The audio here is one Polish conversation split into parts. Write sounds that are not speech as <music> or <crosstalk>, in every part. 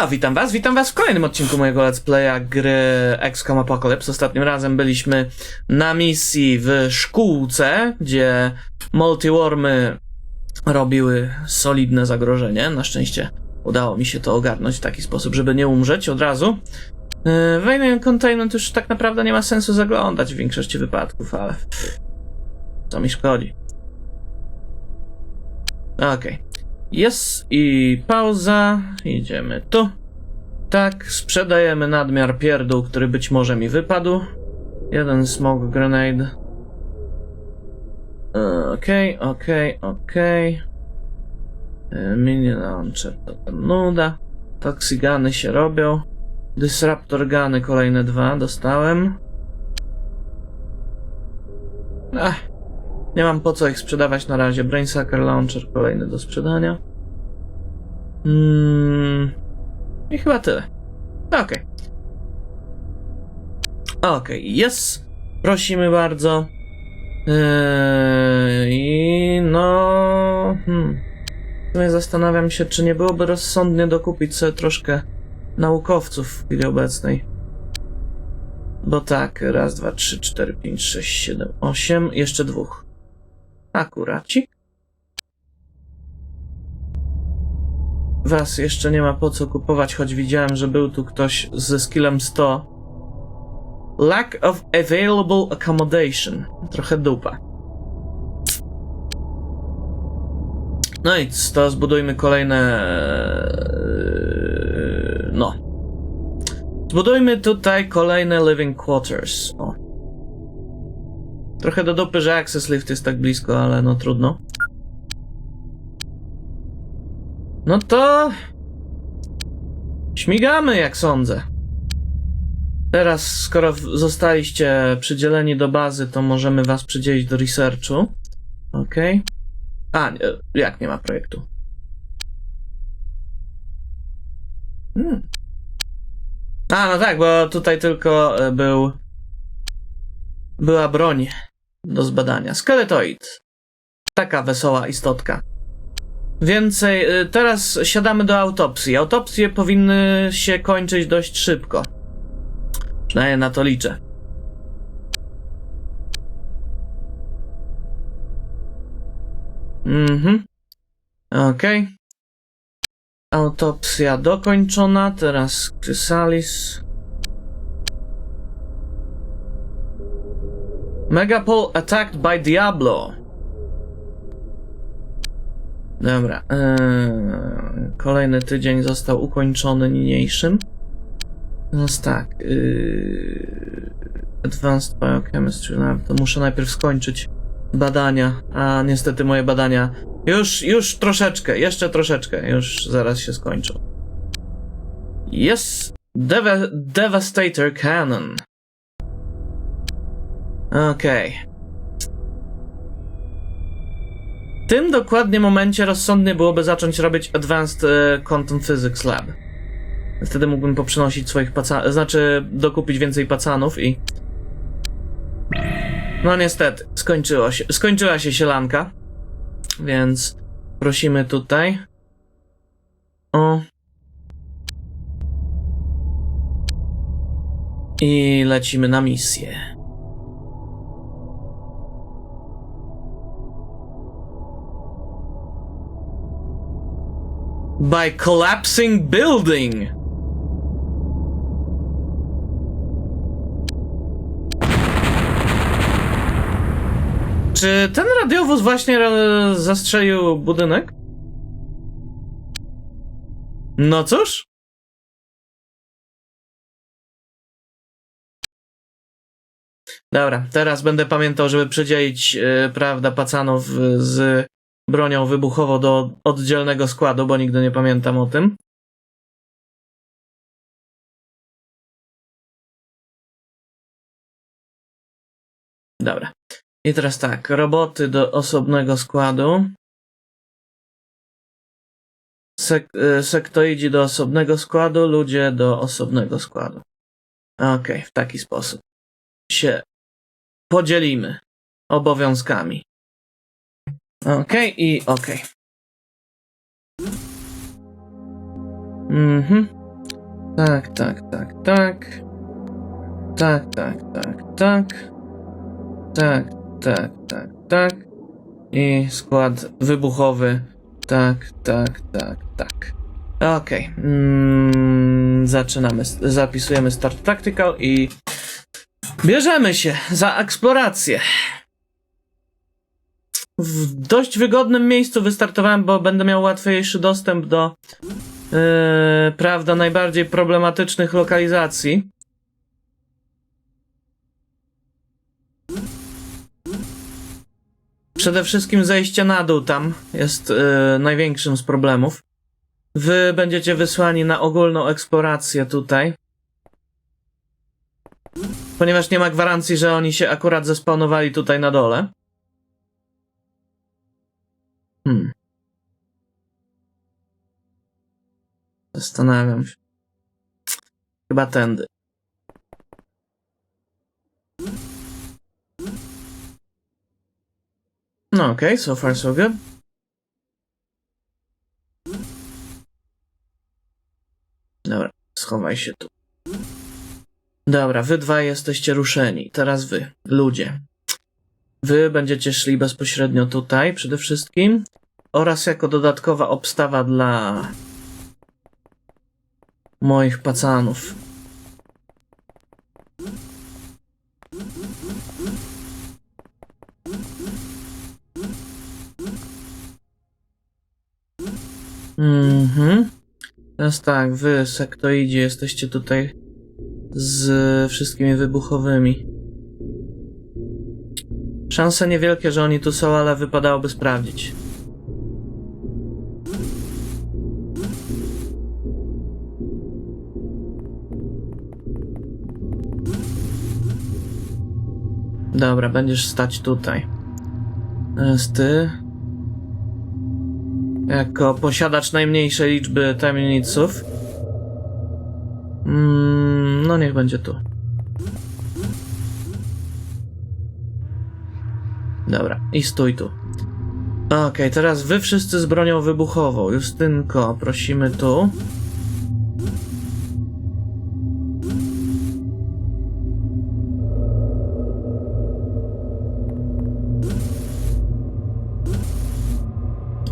No, witam was, witam was w kolejnym odcinku mojego Let's Playa gry XCOM Apocalypse. Ostatnim razem byliśmy na misji w szkółce, gdzie multiwormy robiły solidne zagrożenie. Na szczęście udało mi się to ogarnąć w taki sposób, żeby nie umrzeć od razu. Yy, W Alien Containment już tak naprawdę nie ma sensu zaglądać w większości wypadków, ale co mi szkodzi. Okej. Jest i pauza. Idziemy tu. Tak, sprzedajemy nadmiar pierdół, który być może mi wypadł. Jeden smoke grenade. E, Okej, okej, okej. E, Mini launcher to nuda. Toxigany się robią. Disruptor gany kolejne dwa dostałem. Ach, nie mam po co ich sprzedawać na razie. Brainsucker Launcher kolejny do sprzedania. Mm, I chyba tyle. Okej. Okej, jest. Prosimy bardzo. Eee, I no. Hmm. Zastanawiam się, czy nie byłoby rozsądnie dokupić sobie troszkę naukowców w chwili obecnej. Bo tak, raz, dwa, trzy, cztery, pięć, sześć, siedem, osiem, jeszcze dwóch. Akuraci. Was jeszcze nie ma po co kupować, choć widziałem, że był tu ktoś ze skillem 100. Lack of available accommodation. Trochę dupa. No i to zbudujmy kolejne. No. Zbudujmy tutaj kolejne living quarters. O. Trochę do dupy, że access lift jest tak blisko, ale no trudno. No to. Śmigamy, jak sądzę. Teraz, skoro zostaliście przydzieleni do bazy, to możemy was przydzielić do researchu. Okej. A, nie, jak nie ma projektu? Hmm. A, no tak, bo tutaj tylko e, był. Była broń do zbadania. Skeletoid. Taka wesoła istotka. Więcej. y, Teraz siadamy do autopsji. Autopsje powinny się kończyć dość szybko. Przynajmniej na to liczę. Mhm. Okej. Autopsja dokończona. Teraz Chrysalis. Megapole attacked by Diablo. Dobra. Eee, kolejny tydzień został ukończony niniejszym. Teraz tak. Yy, Advanced Biochemistry Lab. To muszę najpierw skończyć badania. A niestety moje badania. Już, już troszeczkę, jeszcze troszeczkę. Już zaraz się skończą. Jest Deva Devastator Cannon. Okej. W tym dokładnie momencie rozsądnie byłoby zacząć robić Advanced e, Quantum Physics Lab. Wtedy mógłbym poprzenosić swoich pacanów, znaczy dokupić więcej pacanów i... No niestety, skończyło się, skończyła się sielanka, więc prosimy tutaj o... I lecimy na misję. By collapsing building. Czy ten radiowóz właśnie e, zastrzelił budynek? No cóż. Dobra, teraz będę pamiętał, żeby przydzielić, e, prawda, pacanów e, z bronią wybuchową do oddzielnego składu, bo nigdy nie pamiętam o tym. Dobra. I teraz tak, roboty do osobnego składu. Sek y, sektoidzi do osobnego składu, ludzie do osobnego składu. Okej, w taki sposób się podzielimy obowiązkami. Okej i okej. Mhm. Tak, tak, tak, tak. Tak, tak, tak, tak. Tak, tak, tak, tak. I skład wybuchowy. Tak, tak, tak, tak. Okej. Mm, zaczynamy. Zapisujemy Start Tactical i bierzemy się za eksplorację. W dość wygodnym miejscu wystartowałem, bo będę miał łatwiejszy dostęp do yy, prawda najbardziej problematycznych lokalizacji. Przede wszystkim zejście na dół tam jest yy, największym z problemów. Wy będziecie wysłani na ogólną eksplorację tutaj. Ponieważ nie ma gwarancji, że oni się akurat zespawnowali tutaj na dole. Hmm. Zastanawiam się. Chyba tędy. No okej, okay, so far so good. Dobra, schowaj się tu. Dobra, wy dwaj jesteście ruszeni. Teraz wy, ludzie. Wy będziecie szli bezpośrednio tutaj przede wszystkim oraz jako dodatkowa obstawa dla moich pacanów. Mhm. Teraz tak, wy, sektoidzie, jesteście tutaj z wszystkimi wybuchowymi. Szanse niewielkie, że oni tu są, ale wypadałoby sprawdzić. Dobra, będziesz stać tutaj. Teraz ty. Jako posiadacz najmniejszej liczby tajemniców. Mm, no niech będzie tu. I stój tu. Okej, teraz wy wszyscy z bronią wybuchową. Justynko, prosimy tu.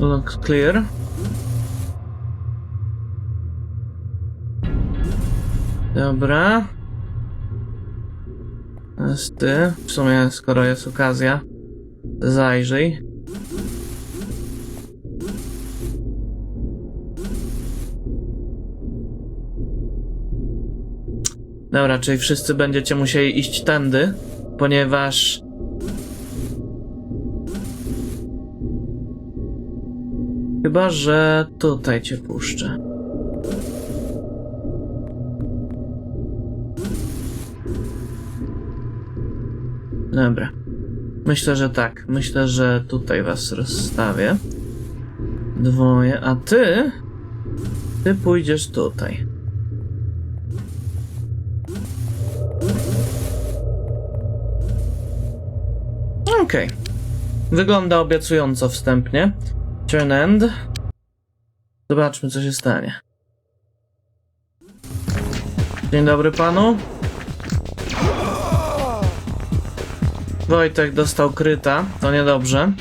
Looks clear. Dobra. Teraz ty. W sumie, skoro jest okazja, zajrzyj. Dobra, czyli wszyscy będziecie musieli iść tędy, ponieważ Chyba, że tutaj cię puszczę. Dobra. Myślę, że tak. Myślę, że tutaj was rozstawię. Dwoje, a ty... Ty pójdziesz tutaj. Okej. Okay. Wygląda obiecująco wstępnie. Turn end. Zobaczmy, co się stanie. Dzień dobry panu. Wojtek dostał kryta, to niedobrze.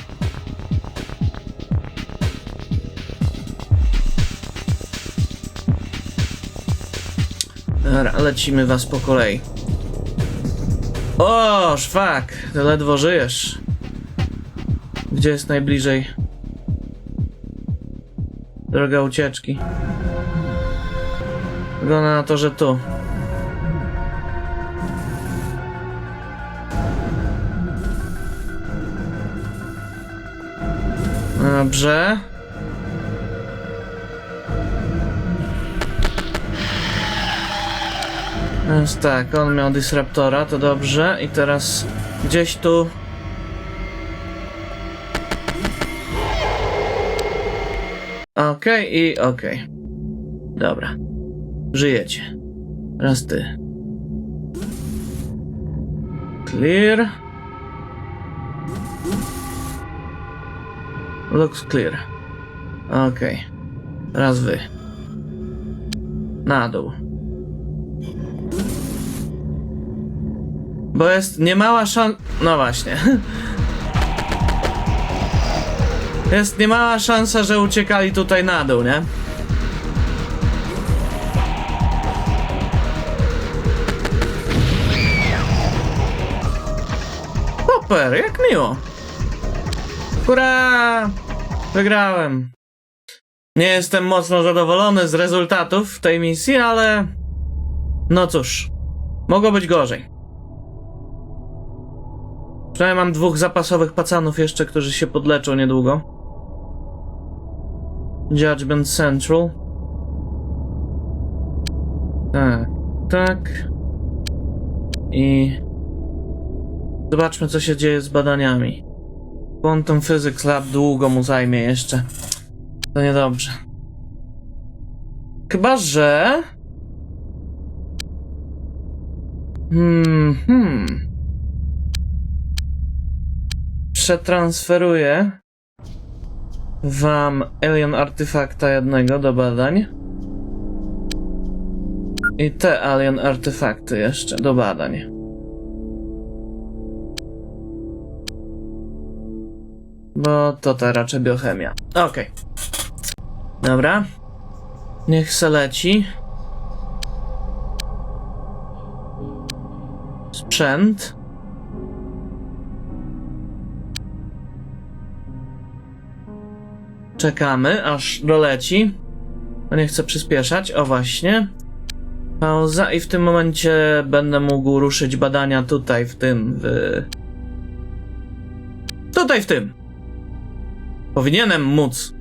Dobra, lecimy was po kolei. O, szwak, ty ledwo żyjesz. Gdzie jest najbliżej? Droga ucieczki. Wygląda na to, że tu. Dobrze. Więc tak, on miał Disruptora, to dobrze. I teraz gdzieś tu... Okej i okej. Dobra. Żyjecie. Raz ty. Clear. Looks clear. Okej. Teraz wy. Na dół. Bo jest niemała szansa... No właśnie. <laughs> Jest niemała szansa, że uciekali tutaj na dół, nie? Super, jak miło. Hurra! Wygrałem. Nie jestem mocno zadowolony z rezultatów tej misji, ale... No cóż. Mogło być gorzej. Przynajmniej mam dwóch zapasowych pacanów jeszcze, którzy się podleczą niedługo. Judgment Central. Tak, tak. I... Zobaczmy, co się dzieje z badaniami. Quantum Physics Lab długo mu zajmie jeszcze. To niedobrze. Chyba, że... Hmm, hmm. Przetransferuję wam alien artefakta jednego do badań. I te alien artefakty jeszcze do badań. Bo to ta raczej biochemia. Okej. Dobra. Niech se leci. Sprzęt. Czekamy, aż doleci. No nie chcę przyspieszać. O właśnie. Pauza i w tym momencie będę mógł ruszyć badania tutaj, w tym, w... Tutaj, w tym. Powinienem móc.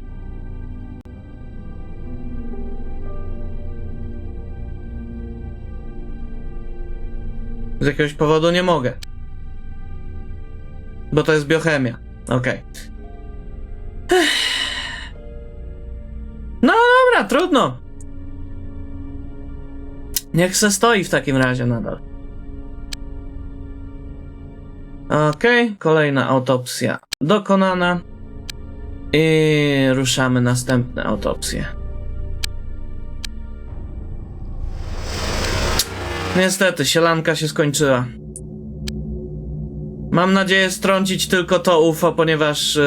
Z jakiegoś powodu nie mogę. Bo to jest biochemia. Okej. Ech. No dobra, trudno. Niech se stoi w takim razie nadal. Okej, kolejna autopsja dokonana. I ruszamy następne autopsje. Niestety, sielanka się skończyła. Mam nadzieję strącić tylko to UFO, ponieważ e,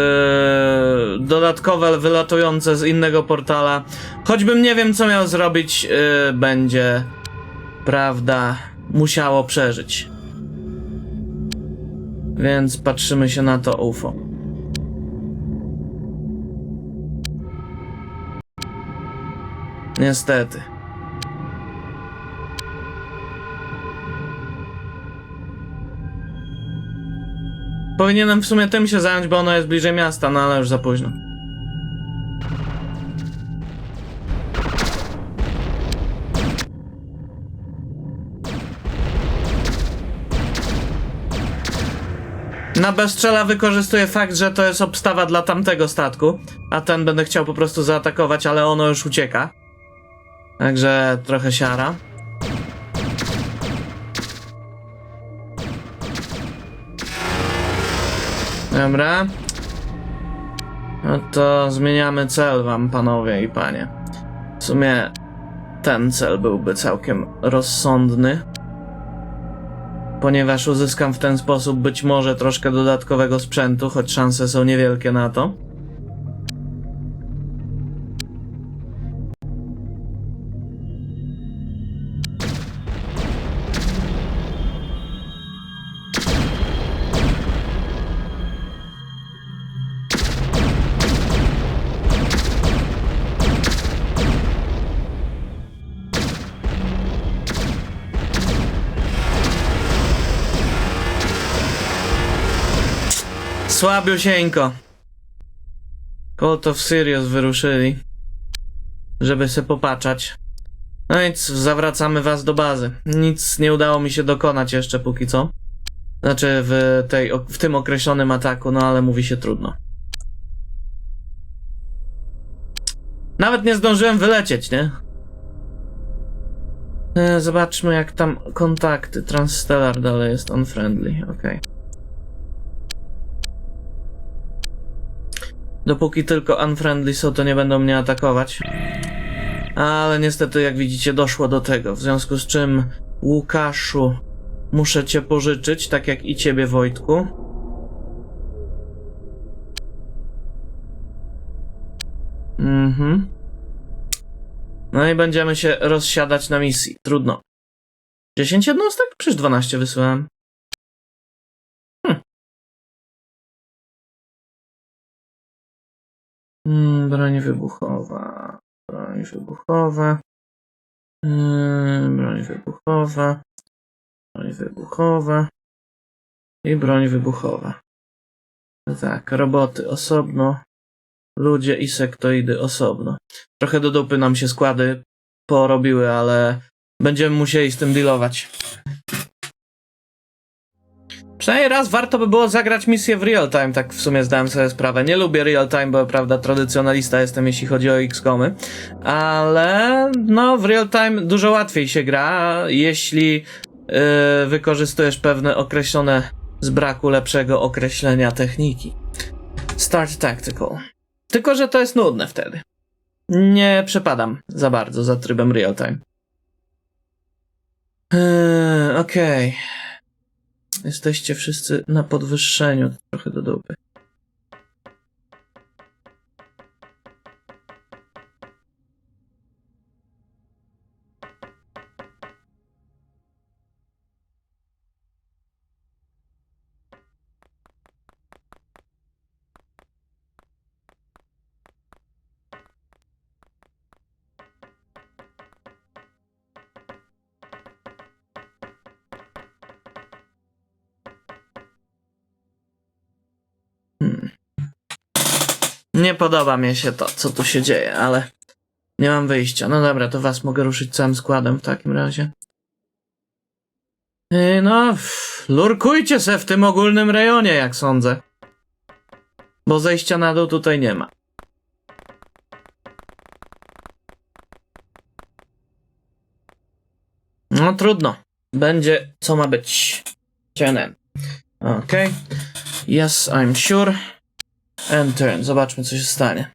dodatkowe wylatujące z innego portala, choćbym nie wiem co miał zrobić, e, będzie, prawda, musiało przeżyć. Więc patrzymy się na to UFO. Niestety. Powinienem w sumie tym się zająć, bo ono jest bliżej miasta, no ale już za późno. Na bezstrzela wykorzystuję fakt, że to jest obstawa dla tamtego statku, a ten będę chciał po prostu zaatakować, ale ono już ucieka. Także trochę siara. Dobra. No to zmieniamy cel wam, panowie i panie. W sumie ten cel byłby całkiem rozsądny. Ponieważ uzyskam w ten sposób być może troszkę dodatkowego sprzętu, choć szanse są niewielkie na to. Słabiusieńko. Cult of Sirius wyruszyli. Żeby się popatrzać. No nic, zawracamy was do bazy. Nic nie udało mi się dokonać jeszcze póki co. Znaczy w, tej, w tym określonym ataku, no ale mówi się trudno. Nawet nie zdążyłem wylecieć, nie? E, Zobaczmy jak tam kontakty. Transstellar dalej jest unfriendly, okej. Dopóki tylko unfriendly są, to nie będą mnie atakować. Ale niestety, jak widzicie, doszło do tego. W związku z czym, Łukaszu, muszę cię pożyczyć, tak jak i ciebie, Wojtku. Mhm. No i będziemy się rozsiadać na misji. Trudno. 10 jednostek? Przecież 12 wysyłałem. Broń wybuchowa. Broń wybuchowa. Mm, broń wybuchowa. Broń wybuchowa. I broń wybuchowa. Tak, roboty osobno. Ludzie i sektoidy osobno. Trochę do dupy nam się składy porobiły, ale będziemy musieli z tym dealować. Przynajmniej raz warto by było zagrać misję w real time, tak w sumie zdałem sobie sprawę. Nie lubię real time, bo prawda, tradycjonalista jestem, jeśli chodzi o XCOMy, ale no w real time dużo łatwiej się gra, jeśli yy, wykorzystujesz pewne określone z braku lepszego określenia techniki. Start Tactical. Tylko, że to jest nudne wtedy. Nie przepadam za bardzo za trybem real time. Eee, Okej. Jesteście wszyscy na podwyższeniu. Trochę do dupy. Nie podoba mi się to, co tu się dzieje, ale nie mam wyjścia. No dobra, to was mogę ruszyć całym składem w takim razie. Yy, No, lurkujcie se w tym ogólnym rejonie, jak sądzę. Bo zejścia na dół tutaj nie ma. No trudno. Będzie co ma być. Cianem. Okej. Yes, I'm sure. Enter. Zobaczmy, co się stanie.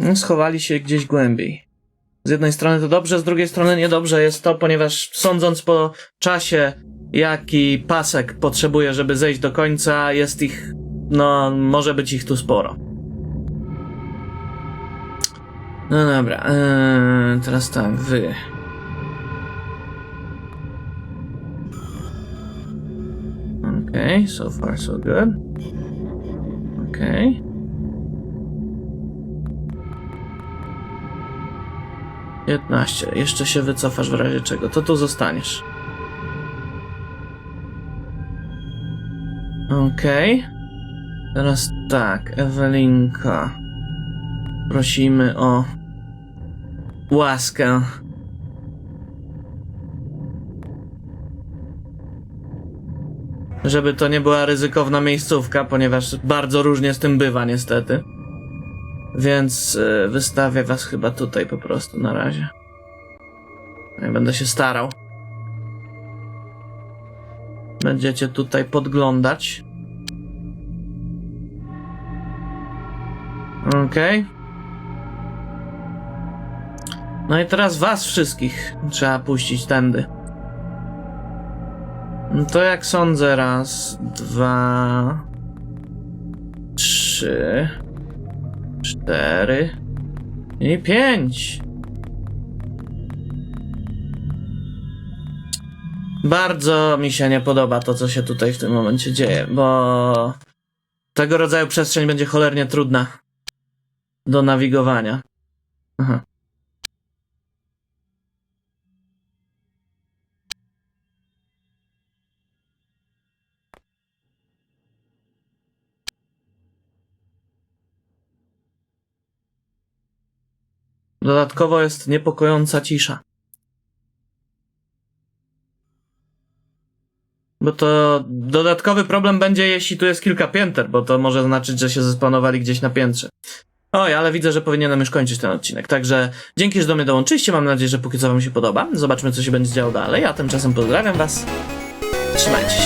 No, Schowali się gdzieś głębiej. Z jednej strony to dobrze, z drugiej strony niedobrze jest to, ponieważ sądząc po czasie, jaki pasek potrzebuje, żeby zejść do końca, jest ich, no, może być ich tu sporo. No dobra, eee, teraz tak, wy. Okay, so far so good. Okay. Piętnaście. Jeszcze się wycofasz w razie czego. To tu zostaniesz. Okej. Teraz tak, Ewelinka. Prosimy o łaskę. Żeby to nie była ryzykowna miejscówka, ponieważ bardzo różnie z tym bywa, niestety. Więc y, wystawię was chyba tutaj po prostu na razie. Ja będę się starał. Będziecie tutaj podglądać. Okej. No i teraz was wszystkich trzeba puścić tędy. No to jak sądzę, raz, dwa, trzy, cztery i pięć. Bardzo mi się nie podoba to, co się tutaj w tym momencie dzieje, bo tego rodzaju przestrzeń będzie cholernie trudna do nawigowania. Aha. Dodatkowo jest niepokojąca cisza. Bo to dodatkowy problem będzie, jeśli tu jest kilka pięter, bo to może znaczyć, że się zespanowali gdzieś na piętrze. Oj, ale widzę, że powinienem już kończyć ten odcinek. Także dzięki, że do mnie dołączyliście. Mam nadzieję, że póki co Wam się podoba. Zobaczmy, co się będzie działo dalej. A tymczasem pozdrawiam Was. Trzymajcie się.